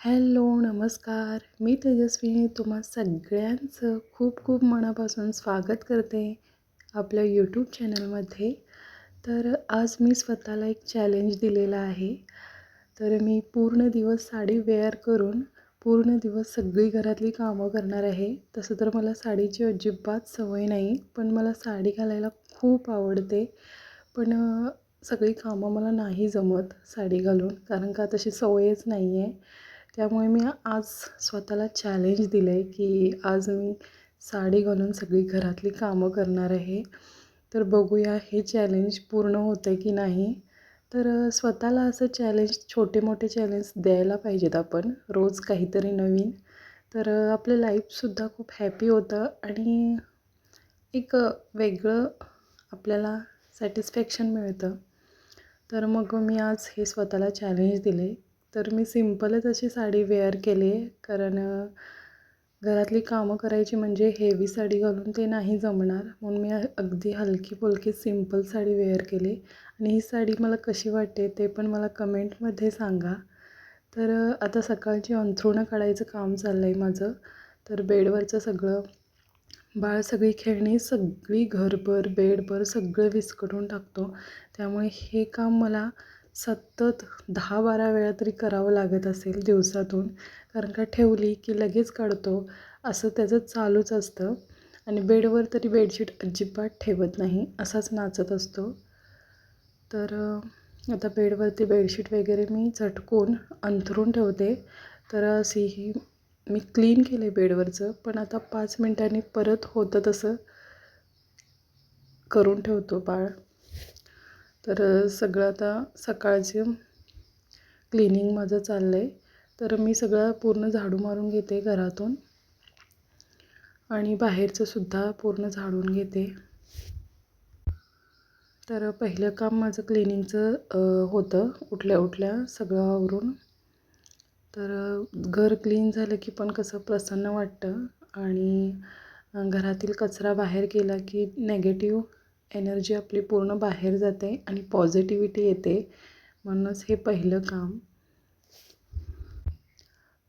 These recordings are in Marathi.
हॅलो नमस्कार. मी तेजस्वी. तुम्हा सगळ्यांचं खूप खूप मनापासून स्वागत करते आपल्या यूट्यूब चॅनलमध्ये तर आज मी स्वतःला एक चॅलेंज दिलेला आहे. तर मी पूर्ण दिवस साडी वेअर करून पूर्ण दिवस सगळी घरातली कामं करणार आहे. तसं तर मला साडीची अजिबात सवय नाही पण मला साडी घालायला खूप आवडते. पण सगळी कामं मला नाही जमत साडी घालून कारण का तशी सवयच नाही आहे त्यामुळे मी आज स्वतःला चॅलेंज दिलं आहे की आज मी साडी घालून सगळी घरातली कामं करणार आहे. तर बघूया हे चॅलेंज पूर्ण होतं आहे की नाही. तर स्वतःला असं चॅलेंज छोटे मोठे चॅलेंज द्यायला पाहिजेत आपण रोज काहीतरी नवीन. तर आपलं लाईफसुद्धा खूप हॅपी होतं आणि एक वेगळं आपल्याला सॅटिस्फॅक्शन मिळतं. तर मग मी आज हे स्वतःला चॅलेंज दिले तर मी सिम्पलच अशी साडी वेअर केली आहे. कारण घरातली कामं करायची म्हणजे हेवी साडी घालून ते नाही जमणार. म्हणून मी अगदी हलकी फुलकी सिंपल साडी वेअर केली. आणि ही साडी मला कशी वाटते ते पण मला कमेंटमध्ये सांगा. तर आता सकाळची अंथरुणं काढायचं काम चाललं आहे माझं. तर बेडवरचं सगळं बाळ सगळी खेळणी सगळी घरभर बेडभर सगळं विस्कटून टाकतो. त्यामुळे हे काम मला सतत दहा बारा वेळा तरी करावं लागत असेल दिवसातून. कारण का ठेवली की लगेच काढतो असं त्याचं चालूच असतं. आणि बेडवर तरी बेडशीट अजिबात ठेवत नाही असाच नाचत असतो. तर आता बेडवरती बेडशीट वगैरे मी झटकून अंथरून ठेवते. तर अशी ही मी क्लीन केलं आहे बेडवरचं. पण आता पाच मिनटांनी परत होतं तसं करून ठेवतो बाळ. तर सगळं आता सकाळचं क्लिनिंग माझं चाललं आहे तर मी सगळं पूर्ण झाडू मारून घेते घरातून. आणि बाहेरचंसुद्धा पूर्ण झाडून घेते. तर पहिलं काम माझं क्लिनिंगचं होतं. उठल्या उठल्या सगळं आवरून. तर घर क्लीन झालं की पण कसं प्रसन्न वाटतं. आणि घरातील कचरा बाहेर केला की नेगेटिव्ह एनर्जी आपली पूर्ण बाहेर जाते आणि पॉझिटिव्हिटी येते. म्हणूनच हे पहिलं काम.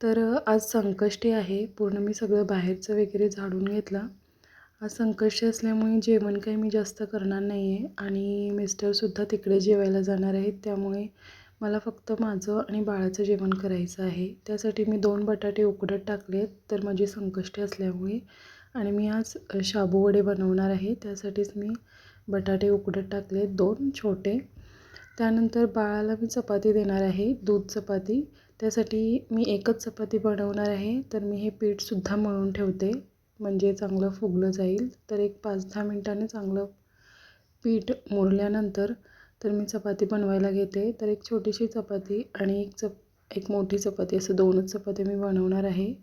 तर आज संकष्टी आहे. पूर्ण मी सगळं बाहेरचं वगैरे झाडून घेतलं. आज संकष्टी असल्यामुळे जेवण काही मी जास्त करणार नाही आहे आणि मिस्टरसुद्धा तिकडे जेवायला जाणार आहेत. त्यामुळे मला फक्त माझं आणि बाळाचं जेवण करायचं आहे. त्यासाठी मी दोन बटाटे उकडत टाकले आहेत. तर माझी संकष्टी असल्यामुळे आणि मी आज शाबू वडे बनवणार आहे. त्यासाठीच मी बटाटे उकडत टाकले दोन छोटे. त्यानंतर बाळाला मी चपाती देणार आहे दूध चपाती. त्यासाठी मी एकच चपाती बनवणार आहे तर मी हे पीठसुद्धा मळून ठेवते म्हणजे चांगलं फुगलं जाईल. तर एक पाच दहा मिनटाने चांगलं पीठ मुरल्यानंतर तर मी चपाती बनवायला घेते. तर एक छोटीशी चपाती आणि एक चप एक मोठी चपाती असं दोनच चपाती मी बनवणार आहे.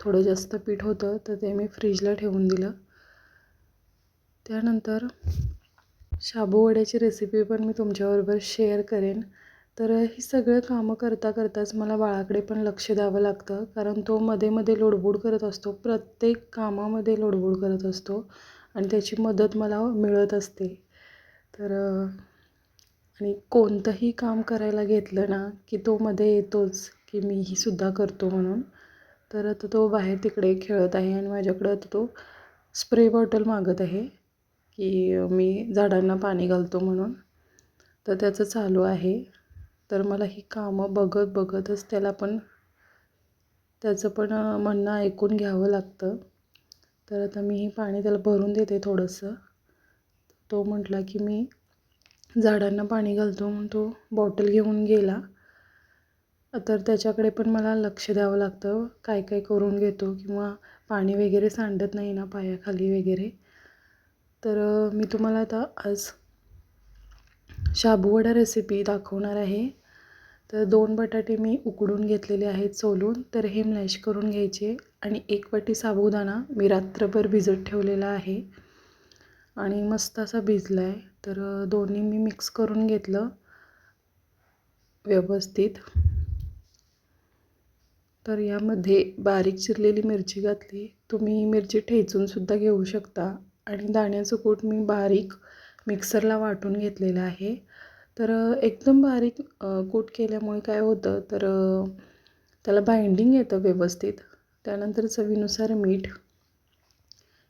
थोडं जास्त पीठ होतं तर ते मी फ्रीजला ठेवून दिलं. त्यानंतर शाबू वड्याची रेसिपी पण मी तुमच्याबरोबर शेअर करेन. तर ही सगळं कामं करता करताच मला बाळाकडे पण लक्ष द्यावं लागतं. कारण तो मध्ये मध्ये लोडबूड करत असतो. प्रत्येक कामामध्ये लोडबोड करत असतो. आणि त्याची मदत मला मिळत असते. तर आणि कोणतंही काम करायला घेतलं ना की तो मध्ये येतोच की मीही सुद्धा करतो म्हणून. तर आता तो बाहेर तिकडे खेळत आहे आणि माझ्याकडं आता तो स्प्रे बॉटल मागत आहे. की मी झाडांना पाणी घालतो म्हणून. तर त्याचं चालू आहे. तर मला ही कामं बघत बघतच त्याला पण त्याचं पण म्हणणं ऐकून घ्यावं लागतं. तर आता मी हे पाणी त्याला भरून देते थोडंसं. तो म्हटला की मी झाडांना पाणी घालतो म्हणून तो बॉटल घेऊन गेला. तर त्याच्याकडे पण मला लक्ष द्यावं लागतं. काय काय करून घेतो किंवा पाणी वगैरे सांडत नाही ना पायाखाली वगैरे. तर मी तुम्हाला आता आज शाबूवडा रेसिपी दाखवणार आहे. तर दोन बटाटे मी उकडून घेतलेले आहेत सोलून तर हे मॅश करून घ्यायचे आणि एक वाटी साबुदाणा मी रात्रभर भिजत ठेवलेला आहे आणि मस्त असा भिजला आहे तर दोन्ही मी मिक्स करून घेतलं व्यवस्थित. तर यामध्ये बारीक चिरलेली मिरची घातली. तुम्ही मिरची ठेचूनसुद्धा घेऊ शकता. आणि दाण्याचं कूट मी बारीक मिक्सरला वाटून घेतलेलं आहे. तर एकदम बारीक कूट केल्यामुळे काय होतं तर त्याला बाइंडिंग येतं व्यवस्थित. त्यानंतर चवीनुसार मीठ.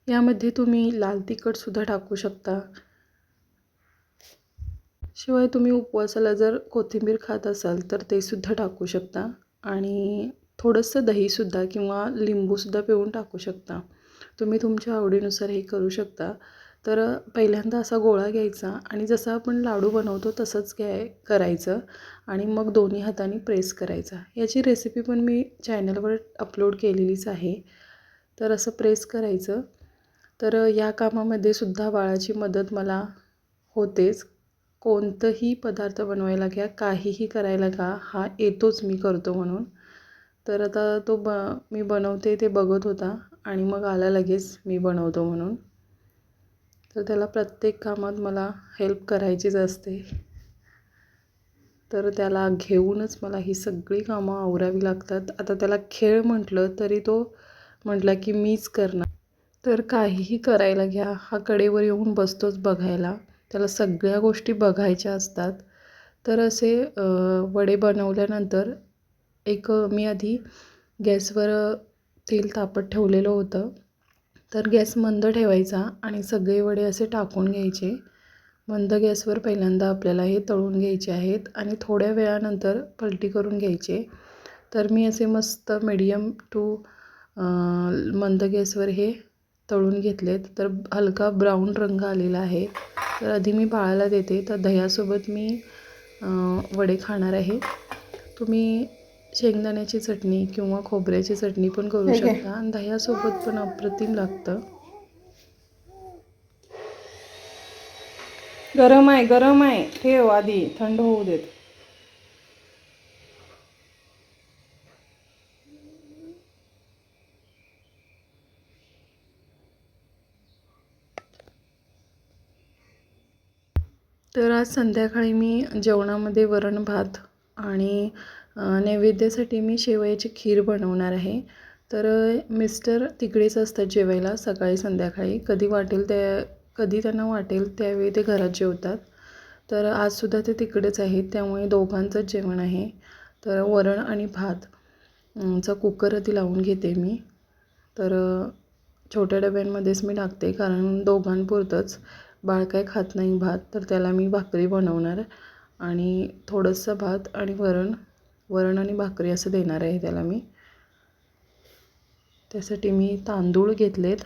यामध्ये तुम्ही लाल तिखटसुद्धा टाकू शकता. शिवाय तुम्ही उपवासाला जर कोथिंबीर खात असाल तर ते सुद्धा टाकू शकता. आणि थोडंसं दहीसुद्धा किंवा लिंबूसुद्धा पिळून टाकू शकता. तुम्ही तुमच्या आवडीनुसार हे करू शकता. तर पहिल्यांदा असा गोळा घ्यायचा आणि जसं आपण लाडू बनवतो तसंच घ्याय करायचं आणि मग दोन्ही हाताने प्रेस करायचा. याची रेसिपी पण मी चॅनलवर अपलोड केलेलीच आहे. तर असं प्रेस करायचं. तर या कामामध्ये सुद्धा बाळाची मदत मला होतेच. कोणतंही पदार्थ बनवायला घ्या काहीही करायला का हा येतोच मी करतो म्हणून. तर आता तो ब मी बनवते ते बघत होता. आणि मग आला लगेच मी बनवतो म्हणून. तर त्याला प्रत्येक कामात मला हेल्प करायचीच असते. तर त्याला घेऊनच मला ही सगळी कामं आवरावी लागतात. आता त्याला खेळ म्हटलं तरी तो म्हटला की मीच करणार. तर काहीही करायला घ्या. हा कडेवर येऊन बसतोच बघायला. त्याला सगळ्या गोष्टी बघायच्या असतात. तर असे वडे बनवल्यानंतर एक मी आधी गॅसवर तेल तापत ठेवलेलं होतं. तर गॅस मंद ठेवायचा आणि सगळे वडे असे टाकून घ्यायचे. मंद गॅसवर पहिल्यांदा आपल्याला हे तळून घ्यायचे आहेत आणि थोड्या वेळानंतर पलटी करून घ्यायचे. तर मी असे मस्त मीडियम टू मंद गॅसवर हे तळून घेतलेत. तर हलका ब्राऊन रंग आलेला आहे. तर आधी मी बाळाला देते. तर दह्यासोबत मी वडे खाणार आहे. तुम्ही शेंगदाण्याची चटणी किंवा खोबऱ्याची चटणी पण करू शकता. आणि दह्यासोबत पण अप्रतिम लागतं. गरम आहे गरम आहे. ठेव आधी थंड होऊ देत. तर आज संध्याकाळी मी जेवणामध्ये वरण भात आणि नैवेद्यासाठी मी शेवयाची खीर बनवणार आहे. तर मिस्टर तिकडेच असतात जेवायला सकाळी संध्याकाळी. कधी वाटेल त्या कधी त्यांना वाटेल त्यावेळी ते घरात जेवतात. तर आजसुद्धा ते तिकडेच आहेत त्यामुळे दोघांचंच जेवण आहे. तर वरण आणि भात चा कुकर आधी लावून घेते मी. तर छोट्या डब्यांमध्येच मी टाकते कारण दोघांपुरतंच बाळ काय खात नाही भात तर त्याला मी भाकरी बनवणार. आणि थोडंसं भात आणि वरण वरण आणि भाकरी असं देणार आहे त्याला मी. त्यासाठी मी तांदूळ घेतलेत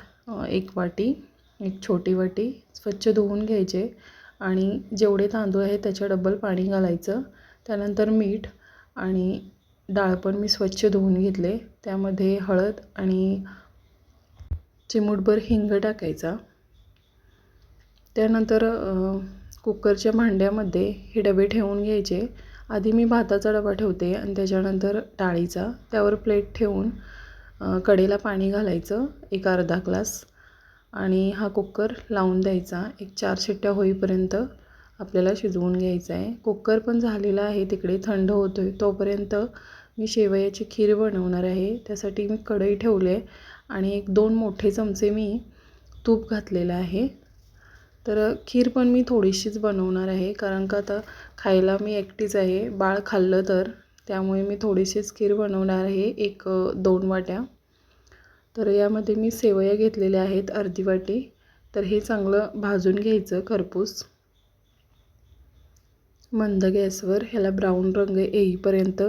एक वाटी एक छोटी वाटी स्वच्छ धुवून घ्यायचे आणि जेवढे तांदूळ आहेत त्याच्या डबल पाणी घालायचं. त्यानंतर मीठ आणि डाळ पण मी स्वच्छ धुवून घेतले. त्यामध्ये हळद आणि चिमूटभर हिंग टाकायचा. त्यानंतर कुकरच्या भांड्यामध्ये हे डबे ठेवून घ्यायचे. आधी मी भाताचा डबा ठेवते आणि त्याच्यानंतर डाळीचा. त्यावर प्लेट ठेवून कडेला पाणी घालायचं एक अर्धा ग्लास आणि हा कुकर लावून द्यायचा. एक चार शिट्ट्या होईपर्यंत आपल्याला शिजवून घ्यायचा आहे. कुकर पण झालेला आहे तिकडे थंड होतो आहे तोपर्यंत मी शेवयाची खीर बनवणार आहे. त्यासाठी मी कढई ठेवले आणि एक दोन मोठे चमचे मी तूप घातलेलं आहे. तर खीर पण मी थोडीशीच बनवणार आहे कारण का आता खायला मी एकटीच आहे. बाळ खाल्लं तर त्यामुळे मी थोडीशीच खीर बनवणार आहे एक दोन वाट्या. तर यामध्ये मी सेवया घेतलेल्या आहेत अर्धी वाटी. तर हे चांगलं भाजून घ्यायचं खरपूस. मंद गॅसवर ह्याला ब्राऊन रंग येईपर्यंत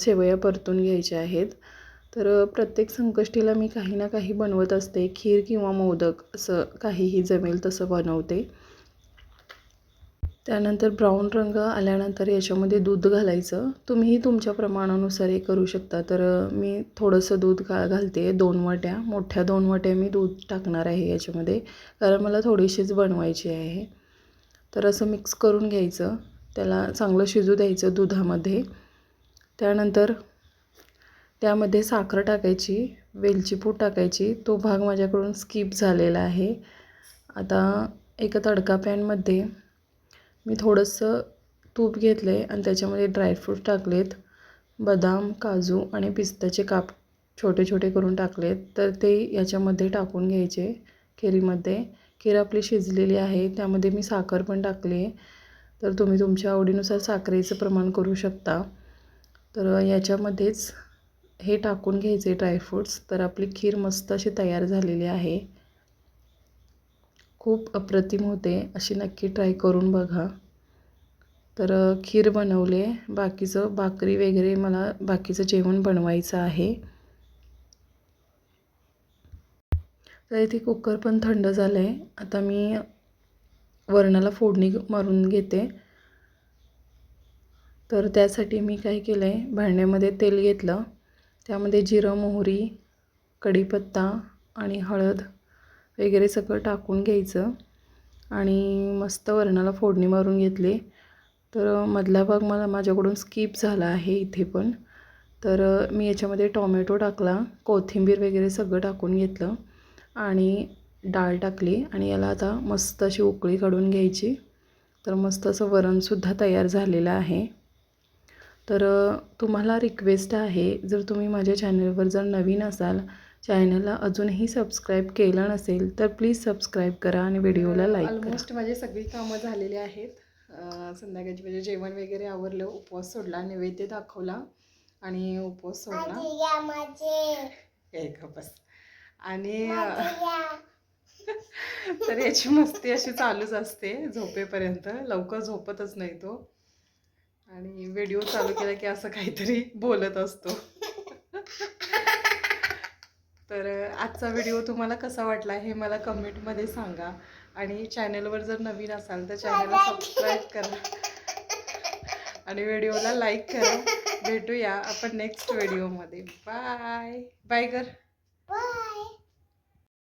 सेवया परतून घ्यायच्या आहेत. तर प्रत्येक संकष्टीला मी काही ना काही बनवत असते. खीर किंवा मोदक असं काहीही जमेल तसं बनवते. त्यानंतर ब्राऊन रंग आल्यानंतर याच्यामध्ये दूध घालायचं. तुम्हीही तुमच्या प्रमाणानुसार हे करू शकता. तर मी थोडंसं दूध घा घालते. दोन वाट्या मोठ्या दोन वाट्या मी दूध टाकणार आहे याच्यामध्ये. कारण मला थोडीशीच बनवायची आहे. तर असं मिक्स करून घ्यायचं. त्याला चांगलं शिजू द्यायचं दुधामध्ये. त्यानंतर त्यामध्ये साखर टाकायची वेलची पूड टाकायची. तो भाग माझ्याकडून स्किप झालेला आहे. आता एका तडका पॅनमध्ये मी थोडंसं तूप घेतलं आहे आणि त्याच्यामध्ये ड्रायफ्रूट टाकलेत. बदाम काजू आणि पिस्ताचे काप छोटे छोटे करून टाकलेत. तर ते याच्यामध्ये टाकून घ्यायचे खिरीमध्ये खीर आपली शिजलेली आहे त्यामध्ये मी साखर पण टाकली आहे तर तुम्ही तुमच्या आवडीनुसार साखरेचं प्रमाण करू शकता. तर याच्यामध्येच हे टाकून घ्यायचे ड्रायफ्रूट्स तर आपली खीर मस्त अशी तयार झालेली आहे. खूप अप्रतिम होते. अशी नक्की ट्राय करून बघा. तर खीर बनवले. बाकीचं भाकरी वगैरे मला बाकीचं जेवण बनवायचं आहे. तर इथे कुकर पण थंड झालं आहे आता मी वरणाला फोडणी मारून घेते. तर त्यासाठी मी काय केलं आहे भांड्यामध्ये तेल घेतलं. त्यामध्ये जिरं मोहरी कढीपत्ता आणि हळद वगैरे सगळं टाकून घ्यायचं. आणि मस्त वरणाला फोडणी मारून घेतली. तर मधला भाग मला माझ्याकडून स्किप झाला आहे इथे पण. तर मी याच्यामध्ये टॉमॅटो टाकला कोथिंबीर वगैरे सगळं टाकून घेतलं आणि डाळ टाकली. आणि याला आता मस्त अशी उकळी काढून घ्यायची. तर मस्त असं वरणसुद्धा तयार झालेलं आहे. तर तुम्हाला रिक्वेस्ट आहे जर तुम्ही माझ्या चॅनलवर जर नवीन असाल चॅनलला अजूनही सबस्क्राईब केलं नसेल तर प्लीज सबस्क्राईब करा आणि व्हिडिओला लाईक करा. ऑलमोस्ट माझी सगळी कामं झालेली आहेत. अ, संध्याकाळची म्हणजे जेवण वगैरे आवरलं उपवास सोडला नैवेद्य दाखवला आणि उपवास सोडला. बस. आणि तर याची मस्ती अशी चालूच असते झोपेपर्यंत. लवकर झोपतच नाही तो. आणि व्हिडिओ चालू केला की असं काहीतरी बोलत असतो. तर आजचा व्हिडिओ तुम्हाला कसा वाटला हे मला कमेंटमध्ये सांगा. आणि चॅनलवर जर नवीन असाल तर चॅनलला सबस्क्राईब करा. आणि व्हिडिओला लाईक करा. भेटूया आपण नेक्स्ट व्हिडिओमध्ये. बाय बाय कर